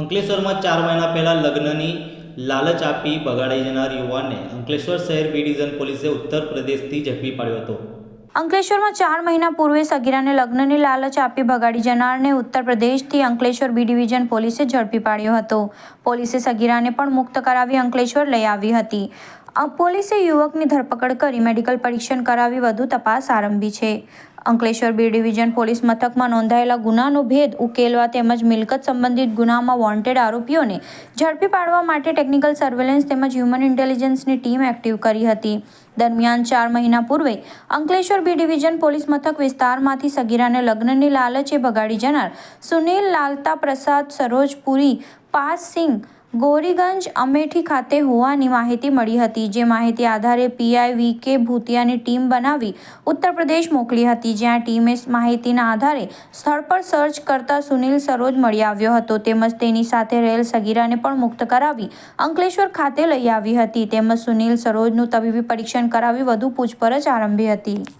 અંકલેશ્વરમાં ચાર મહિના પહેલાં લગ્નની લાલચ આપી બગાડી જનાર યુવાનને અંકલેશ્વર શહેર બી ડિવિઝન પોલીસે ઉત્તર પ્રદેશથી ઝડપી પાડ્યો હતો. અંકલેશ્વરમાં ચાર મહિના પૂર્વે સગીરાને લગ્નની લાલચ આપી ભગાડી જનારને ઉત્તર પ્રદેશથી અંકલેશ્વર બી ડિવિઝન પોલીસે ઝડપી પાડ્યો હતો. પોલીસે સગીરાને પણ મુક્ત કરાવી અંકલેશ્વર લઈ આવી હતી. પોલીસે યુવકની ધરપકડ કરી મેડિકલ પરીક્ષણ કરાવી વધુ તપાસ આરંભી છે. અંકલેશ્વર બી ડિવિઝન પોલીસ મથકમાં નોંધાયેલા ગુનાનો ભેદ ઉકેલવા તેમજ મિલકત સંબંધિત ગુનામાં વોન્ટેડ આરોપીઓને ઝડપી પાડવા માટે ટેકનિકલ સર્વેલન્સ તેમજ હ્યુમન ઇન્ટેલિજન્સની ટીમ એક્ટિવ કરી હતી. દરમિયાન ચાર મહિના પૂર્વે અંકલેશ્વર બી ડિવિઝન પોલીસ મથક વિસ્તારમાંથી સગીરાને લગ્નની લાલચે ભગાડી જનાર સુનિલ લાલતા પ્રસાદ સરોજપુરી પાસ સિંહ ગોરીગંજ અમેઠી ખાતે હોવાની માહિતી મળી હતી, જે માહિતી આધારે પીઆઈ વી કે ભૂતિયાની ટીમ બનાવી ઉત્તર પ્રદેશ મોકલી હતી, જ્યાં ટીમે માહિતીના આધારે સ્થળ પર સર્ચ કરતા સુનિલ સરોજ મળી આવ્યો હતો. તેમજ તેની સાથે રહેલ સગીરાને પણ મુક્ત કરાવી અંકલેશ્વર ખાતે લઈ આવી હતી. તેમજ સુનિલ સરોજનું તબીબી પરીક્ષણ કરાવી વધુ પૂછપરછ આરંભી હતી.